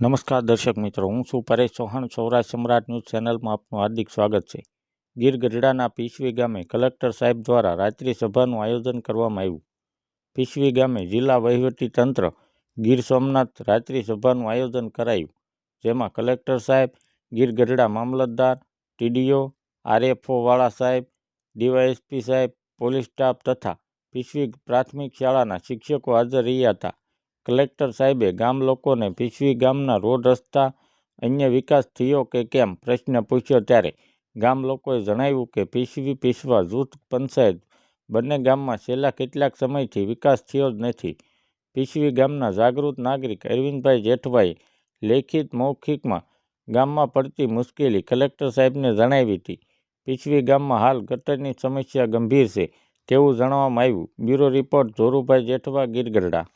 નમસ્કાર દર્શક મિત્રો, હું છું પરેશ ચૌહાણ. સૌરાષ્ટ્ર સમ્રાટ ન્યૂઝ ચેનલમાં આપનું હાર્દિક સ્વાગત છે. ગીર ગઢડાના પીસવી ગામે કલેક્ટર સાહેબ દ્વારા રાત્રિ સભાનું આયોજન કરવામાં આવ્યું. પીસવી ગામે જિલ્લા વહીવટી તંત્ર ગીર સોમનાથ રાત્રિ સભાનું આયોજન કરાયું, જેમાં કલેક્ટર સાહેબ, ગીર ગઢડા મામલતદાર, ટીડીઓ, આરએફઓ વાળા સાહેબ, ડીવાયએસપી સાહેબ, પોલીસ સ્ટાફ તથા પીસવી પ્રાથમિક શાળાના શિક્ષકો હાજર રહ્યા હતા. કલેક્ટર સાહેબે ગામ લોકોને પીસવી ગામના રોડ રસ્તા, અન્ય વિકાસ થયો કે કેમ? પ્રશ્ન પૂછ્યો ત્યારે ગામ લોકોએ જણાવ્યું કે પીસવી પીસવા જૂથ પંચાયત બંને ગામમાં છેલ્લા કેટલાક સમયથી વિકાસ થયો જ નથી. પીસવી ગામના જાગૃત નાગરિક અરવિંદભાઈ જેઠવાએ લેખિત મૌખિકમાં ગામમાં પડતી મુશ્કેલી કલેક્ટર સાહેબને જણાવી હતી. પીસવી ગામમાં હાલ ગટરની સમસ્યા ગંભીર છે તેવું જણાવવામાં આવ્યું. Bureau report Dhorubhai Jethwa Gir Gadhada